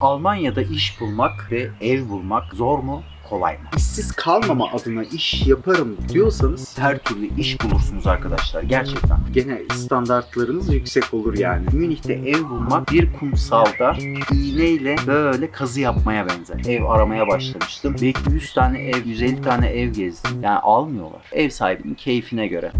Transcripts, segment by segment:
Almanya'da iş bulmak ve ev bulmak zor mu? Kolay mı? İşsiz kalmama adına iş yaparım diyorsanız Her türlü iş bulursunuz arkadaşlar gerçekten. gene standartlarınız yüksek olur yani. Münih'te ev bulmak bir kumsalda iğneyle böyle kazı yapmaya benzer. Ev aramaya başlamıştım. Belki 100 tane ev, 150 tane ev gezdim. Yani almıyorlar. Ev sahibinin keyfine göre.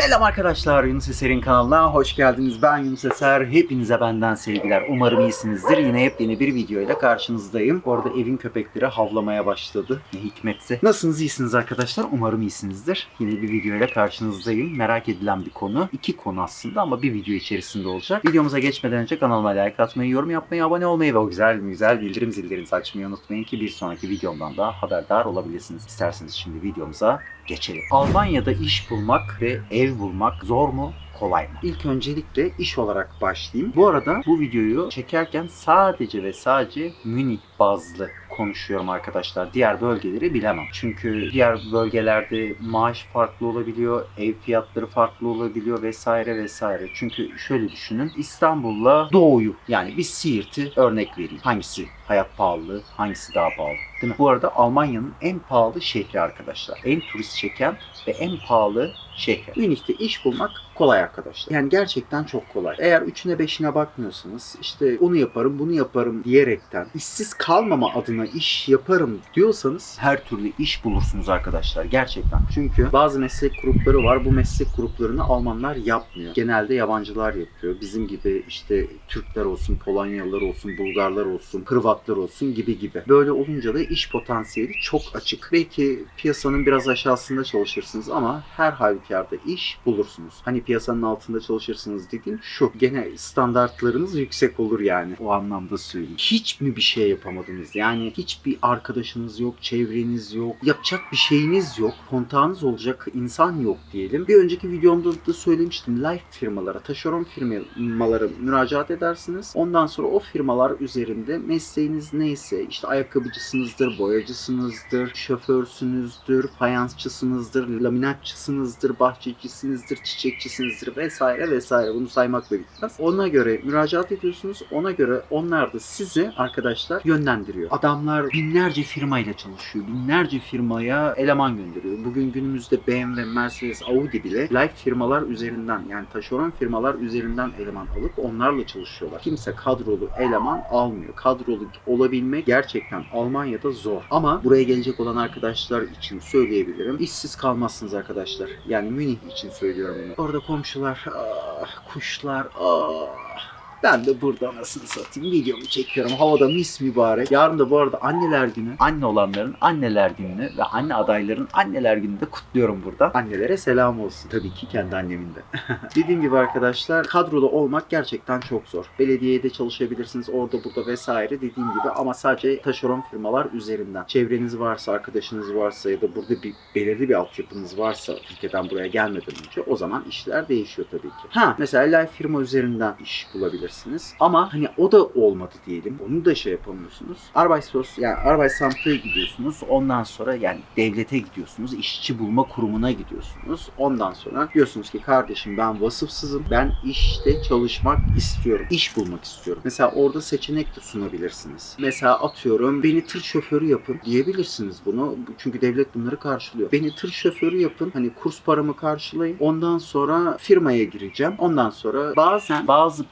Selam arkadaşlar Yunus Eser'in kanalına hoş geldiniz. Ben Yunus Eser. Hepinize benden sevgiler. Umarım iyisinizdir. Yine yepyeni bir videoyla karşınızdayım. Bu arada evin köpekleri havlamaya başladı. Ne hikmetse. Nasılsınız iyisiniz arkadaşlar? Umarım iyisinizdir. Yine bir videoyla karşınızdayım. Merak edilen bir konu. İki konu aslında ama bir video içerisinde olacak. Videomuza geçmeden önce kanalıma like atmayı, yorum yapmayı, abone olmayı ve o güzel güzel bildirim zillerinizi açmayı unutmayın ki bir sonraki videomdan da haberdar olabilirsiniz. İsterseniz şimdi videomuza geçelim. Almanya'da iş bulmak ve ev bulmak zor mu? Kolay mı? İlk öncelikle iş olarak başlayayım. Bu arada bu videoyu çekerken sadece ve sadece Münih bazlı konuşuyorum arkadaşlar. Diğer bölgeleri bilemem. Çünkü diğer bölgelerde maaş farklı olabiliyor, ev fiyatları farklı olabiliyor vesaire vesaire. Çünkü şöyle düşünün. İstanbul'la Doğu'yu yani bir Siirt'i örnek vereyim. Hangisi hayat pahalı, hangisi daha pahalı? Değil mi? Bu arada Almanya'nın en pahalı şehri arkadaşlar. En turist çeken ve en pahalı şehri. Münih'te iş bulmak kolay arkadaşlar. Yani gerçekten çok kolay. Eğer üçüne beşine bakmıyorsanız işte onu yaparım bunu yaparım diyerekten işsiz kalmama adına iş yaparım diyorsanız Her türlü iş bulursunuz arkadaşlar gerçekten. Çünkü bazı meslek grupları var. Bu meslek gruplarını Almanlar yapmıyor. Genelde yabancılar yapıyor. Bizim gibi işte Türkler olsun, Polonyalılar olsun, Bulgarlar olsun, Hırvatlar olsun gibi gibi. Böyle olunca da iş potansiyeli çok açık. Belki piyasanın biraz aşağısında çalışırsınız ama her halükarda iş bulursunuz. Hani piyasanın altında çalışırsınız dediğim şu. Gene standartlarınız yüksek olur yani. O anlamda söyleyeyim. Hiç mi bir şey yapamadınız? Yani hiçbir arkadaşınız yok, çevreniz yok, yapacak bir şeyiniz yok, kontağınız olacak insan yok diyelim. Bir önceki videomda da söylemiştim. Life firmalara, taşeron firmalara müracaat edersiniz. Ondan sonra o firmalar üzerinde mesleğiniz neyse, işte ayakkabıcısınızdır, boyacısınızdır, şoförsünüzdür, fayansçısınızdır, laminatçısınızdır, bahçecisinizdir, çiçekçisinizdir vesaire vesaire. Bunu saymakla bitmez. Ona göre müracaat ediyorsunuz. Ona göre onlar da sizi arkadaşlar yönlendiriyor. Adamlar binlerce firmayla çalışıyor. Binlerce firmaya eleman gönderiyor. Bugün günümüzde BMW, Mercedes, Audi bile life firmalar üzerinden yani taşeron firmalar üzerinden eleman alıp onlarla çalışıyorlar. Kimse kadrolu eleman almıyor. Kadrolu olabilmek gerçekten Almanya'da zor. Ama buraya gelecek olan arkadaşlar için söyleyebilirim. İşsiz kalmazsınız arkadaşlar. Yani Münih için söylüyorum bunu. Orada komşular, ah, kuşlar, ah. Ben de burada nasıl satayım videomu çekiyorum. Havada mis mübarek. Yarın da bu arada anneler günü. Anne olanların anneler gününü ve anne adayların anneler gününü de kutluyorum burada. Annelere selam olsun. Tabii ki kendi annemin de. Dediğim gibi arkadaşlar kadrolu olmak gerçekten çok zor. Belediyede çalışabilirsiniz orada burada vesaire dediğim gibi ama sadece taşeron firmalar üzerinden. Çevreniz varsa, arkadaşınız varsa ya da burada bir belirli bir altyapınız varsa Türkiye'den buraya gelmeden önce o zaman işler değişiyor tabii ki. Ha mesela life firma üzerinden iş bulabilirsiniz. Ama hani o da olmadı diyelim. Onu da şey yapamıyorsunuz. Arbeitslos yani Arbeitsamt'a gidiyorsunuz. Ondan sonra yani devlete gidiyorsunuz, işçi bulma kurumuna gidiyorsunuz. Ondan sonra diyorsunuz ki kardeşim ben vasıfsızım. Ben işte çalışmak istiyorum. İş bulmak istiyorum. Mesela orada seçenek de sunabilirsiniz. Mesela atıyorum beni tır şoförü yapın diyebilirsiniz bunu. Çünkü devlet bunları karşılıyor. Beni tır şoförü yapın. Hani kurs paramı karşılayın. Ondan sonra firmaya gireceğim. Ondan sonra bazen Bazı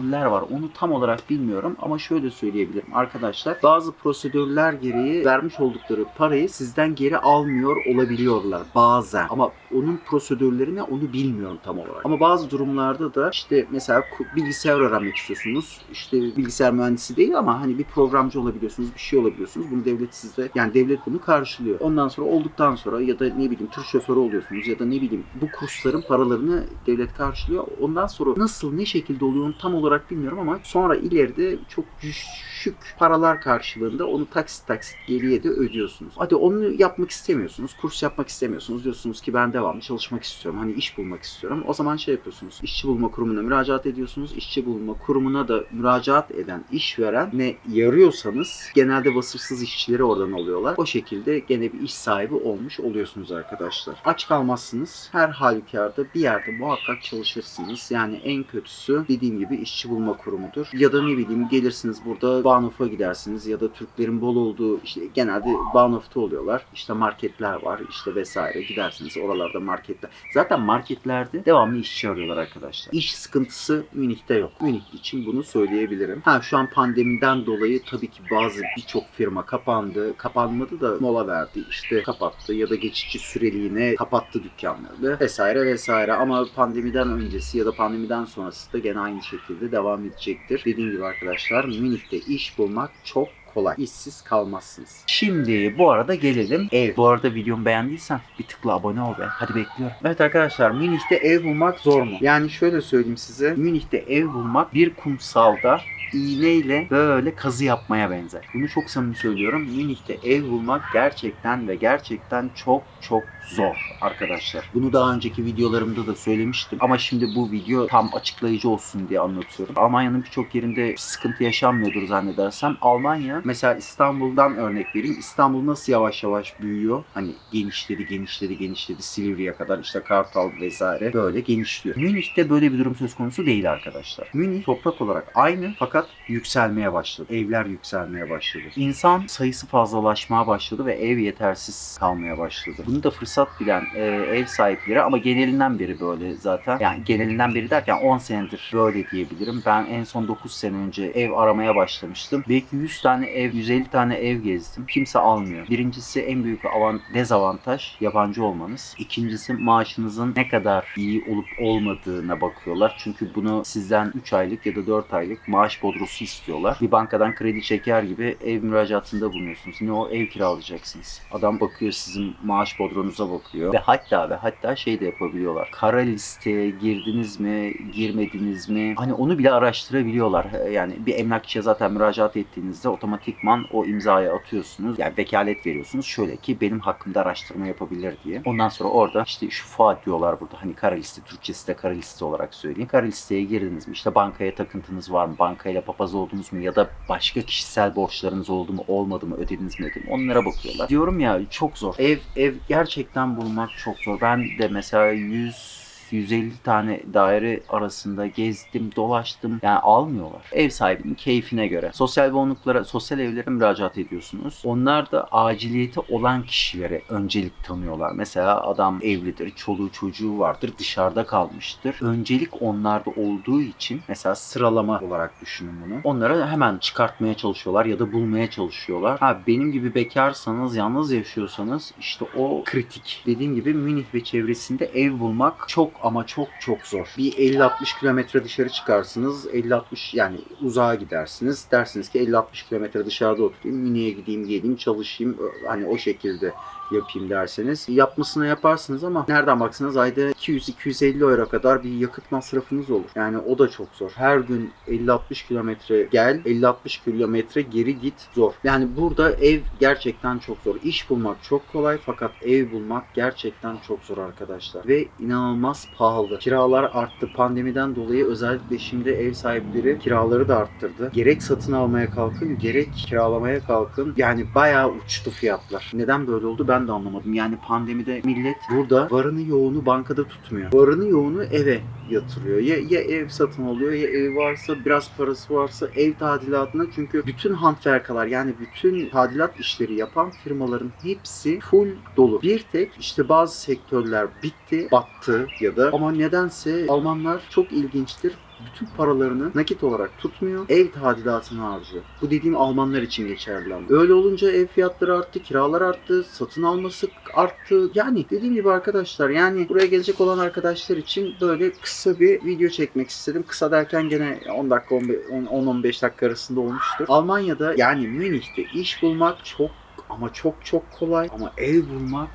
prosedürler var. Onu tam olarak bilmiyorum ama şöyle söyleyebilirim arkadaşlar. bazı prosedürler gereği vermiş oldukları parayı sizden geri almıyor olabiliyorlar bazen. Ama onun prosedürlerini onu bilmiyorum tam olarak. Ama bazı durumlarda da işte mesela bilgisayar öğrenmek istiyorsunuz. İşte bilgisayar mühendisi değil ama hani bir programcı olabiliyorsunuz, bir şey olabiliyorsunuz. Bunu devlet sizde yani devlet bunu karşılıyor. Ondan sonra olduktan sonra ya da ne bileyim tır şoförü oluyorsunuz ya da ne bileyim bu kursların paralarını devlet karşılıyor. Ondan sonra nasıl ne şekilde oluyor tam olarak bilmiyorum ama sonra ileride çok düşük paralar karşılığında onu taksit taksit geriye de ödüyorsunuz. Hadi onu yapmak istemiyorsunuz. Kurs yapmak istemiyorsunuz. Diyorsunuz ki ben devamlı çalışmak istiyorum. Hani iş bulmak istiyorum. O zaman şey yapıyorsunuz. İşçi bulma kurumuna müracaat ediyorsunuz. İşçi bulma kurumuna da müracaat eden işveren ne yarıyorsanız genelde vasıfsız işçileri oradan alıyorlar. O şekilde gene bir iş sahibi olmuş oluyorsunuz arkadaşlar. Aç kalmazsınız. Her halükarda bir yerde muhakkak çalışırsınız. Yani en kötüsü dediğim gibi işçi işçi bulma kurumudur. Ya da ne bileyim gelirsiniz burada Bahnhof'a gidersiniz ya da Türklerin bol olduğu işte genelde Bahnhof'ta oluyorlar. İşte marketler var işte vesaire gidersiniz oralarda marketler. Zaten marketlerde devamlı işçi arıyorlar arkadaşlar. İş sıkıntısı Münih'te yok. Münih için bunu söyleyebilirim. Ha şu an pandemiden dolayı tabii ki bazı birçok firma kapandı. Kapanmadı da mola verdi. İşte kapattı ya da geçici süreliğine kapattı dükkanları vesaire vesaire. Ama pandemiden öncesi ya da pandemiden sonrası da gene aynı şekilde devam edecektir. Dediğim gibi arkadaşlar Münih'te iş bulmak çok kolay. İşsiz kalmazsınız. Şimdi bu arada gelelim ev. Bu arada videomu beğendiysen bir tıkla abone ol be. Hadi bekliyorum. Evet arkadaşlar Münih'te ev bulmak zor mu? Yani şöyle söyleyeyim size. Münih'te ev bulmak bir kumsalda iğneyle böyle kazı yapmaya benzer. Bunu çok samimi söylüyorum. Münih'te ev bulmak gerçekten ve gerçekten çok çok zor arkadaşlar. Bunu daha önceki videolarımda da söylemiştim. Ama şimdi bu video tam açıklayıcı olsun diye anlatıyorum. Almanya'nın birçok yerinde sıkıntı yaşanmıyordur zannedersem. Almanya mesela İstanbul'dan örnek vereyim. İstanbul nasıl yavaş yavaş büyüyor? Hani genişledi, genişledi, genişledi. Silivri'ye kadar işte Kartal vesaire böyle genişliyor. Münih'te böyle bir durum söz konusu değil arkadaşlar. Münih toprak olarak aynı fakat yükselmeye başladı. Evler yükselmeye başladı. İnsan sayısı fazlalaşmaya başladı ve ev yetersiz kalmaya başladı. Bunu da fırsat bilen e, ev sahipleri ama genelinden beri böyle zaten. Yani genelinden beri derken 10 senedir böyle diyebilirim. Ben en son 9 sene önce ev aramaya başlamıştım. Belki 100 tane ev, 150 tane ev gezdim. Kimse almıyor. Birincisi en büyük avan, dezavantaj yabancı olmanız. İkincisi maaşınızın ne kadar iyi olup olmadığına bakıyorlar. Çünkü bunu sizden 3 aylık ya da 4 aylık maaş bodrosu istiyorlar. Bir bankadan kredi çeker gibi ev müracaatında bulunuyorsunuz. Ne o ev kiralayacaksınız. Adam bakıyor sizin maaş bodronuza bakıyor. Ve hatta ve hatta şey de yapabiliyorlar. Kara listeye girdiniz mi, girmediniz mi? Hani onu bile araştırabiliyorlar. Yani bir emlakçıya zaten müracaat ettiğinizde otomatikman o imzayı atıyorsunuz. Yani vekalet veriyorsunuz. Şöyle ki benim hakkımda araştırma yapabilir diye. Ondan sonra orada işte şu fuat diyorlar burada. Hani kara liste, Türkçesi de kara liste olarak söyleyeyim. Kara listeye girdiniz mi? İşte bankaya takıntınız var mı? Bankayla papaz oldunuz mu? Ya da başka kişisel borçlarınız oldu mu? Olmadı mı? Ödediniz mi? Ödediniz mi? Onlara bakıyorlar. Diyorum ya çok zor. Ev ev gerçekten bulmak çok zor. Ben de mesela 100 150 tane daire arasında gezdim, dolaştım. Yani almıyorlar. Ev sahibinin keyfine göre. Sosyal bonluklara, sosyal evlere müracaat ediyorsunuz. Onlar da aciliyeti olan kişilere öncelik tanıyorlar. Mesela adam evlidir, çoluğu çocuğu vardır, dışarıda kalmıştır. Öncelik onlarda olduğu için mesela sıralama olarak düşünün bunu. Onlara hemen çıkartmaya çalışıyorlar ya da bulmaya çalışıyorlar. Ha benim gibi bekarsanız, yalnız yaşıyorsanız işte o kritik. Dediğim gibi Münih ve çevresinde ev bulmak çok ama çok çok zor. Bir 50-60 kilometre dışarı çıkarsınız. 50-60 yani uzağa gidersiniz. Dersiniz ki 50-60 kilometre dışarıda oturayım. Münih'e gideyim, geleyim, çalışayım. Hani o şekilde yapayım derseniz. Yapmasını yaparsınız ama nereden baksanız ayda 200-250 euro kadar bir yakıt masrafınız olur. Yani o da çok zor. Her gün 50-60 kilometre gel, 50-60 kilometre geri git zor. Yani burada ev gerçekten çok zor. İş bulmak çok kolay fakat ev bulmak gerçekten çok zor arkadaşlar. Ve inanılmaz pahalı. Kiralar arttı. Pandemiden dolayı özellikle şimdi ev sahipleri kiraları da arttırdı. Gerek satın almaya kalkın, gerek kiralamaya kalkın. Yani bayağı uçtu fiyatlar. Neden böyle oldu ben de anlamadım. Yani pandemide millet burada varını yoğunu bankada tutmuyor. Varını yoğunu eve yatırıyor. Ya, ya ev satın alıyor ya ev varsa biraz parası varsa ev tadilatına çünkü bütün handwerkalar yani bütün tadilat işleri yapan firmaların hepsi full dolu. Bir tek işte bazı sektörler bitti, battı ya da ama nedense Almanlar çok ilginçtir bütün paralarını nakit olarak tutmuyor, ev tadilatına harcıyor. Bu dediğim Almanlar için geçerli ama. Öyle olunca ev fiyatları arttı, kiralar arttı, satın alması arttı. Yani dediğim gibi arkadaşlar yani buraya gelecek olan arkadaşlar için böyle kısa bir video çekmek istedim. Kısa derken gene 10 dakika 10-15 dakika arasında olmuştur. Almanya'da yani Münih'te iş bulmak çok ama çok çok kolay ama ev bulmak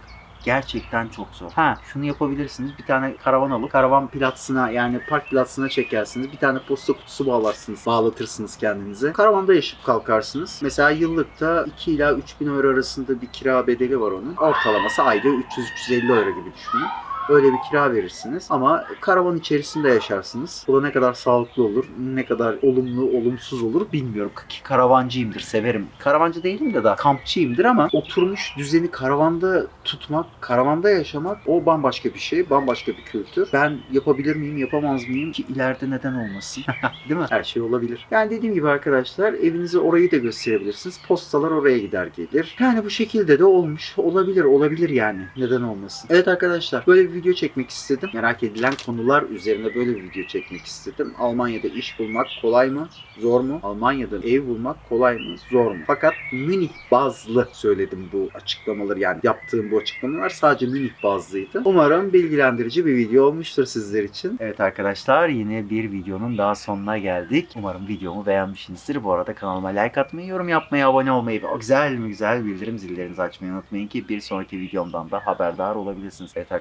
gerçekten çok zor. Ha şunu yapabilirsiniz. Bir tane karavan alıp karavan platsına yani park platsına çekersiniz. Bir tane posta kutusu bağlarsınız. Bağlatırsınız kendinize. Karavanda yaşayıp kalkarsınız. Mesela yıllıkta 2 ila 3 bin euro arasında bir kira bedeli var onun. Ortalaması ayda 300-350 euro gibi düşünün. Öyle bir kira verirsiniz ama karavan içerisinde yaşarsınız. Bu da ne kadar sağlıklı olur, ne kadar olumlu, olumsuz olur bilmiyorum. Ki karavancıyımdır, severim. Karavancı değilim de daha kampçıyımdır ama Oturmuş düzeni karavanda tutmak, karavanda yaşamak o bambaşka bir şey, bambaşka bir kültür. Ben yapabilir miyim, yapamaz mıyım? ki ileride neden olmasın? Değil mi? Her şey olabilir. Yani dediğim gibi arkadaşlar evinizi orayı da gösterebilirsiniz. Postalar oraya gider gelir. Yani bu şekilde de olmuş. Olabilir, olabilir yani. Neden olmasın? Evet arkadaşlar böyle bir video çekmek istedim. Merak edilen konular üzerine böyle bir video çekmek istedim. Almanya'da iş bulmak kolay mı? Zor mu? Almanya'da ev bulmak kolay mı? Zor mu? Fakat Münih bazlı söyledim bu açıklamaları. Yani yaptığım bu açıklamalar sadece Münih bazlıydı. Umarım bilgilendirici bir video olmuştur sizler için. Evet arkadaşlar yine bir videonun daha sonuna geldik. Umarım videomu beğenmişsinizdir. Bu arada kanalıma like atmayı, yorum yapmayı, abone olmayı ve o güzel güzel bildirim zillerinizi açmayı unutmayın ki bir sonraki videomdan da haberdar olabilirsiniz. Evet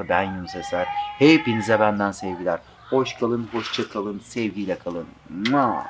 arkadaşlar ben Yunus Eser. Hepinize benden sevgiler. Hoş kalın, hoşça kalın, sevgiyle kalın. Mua.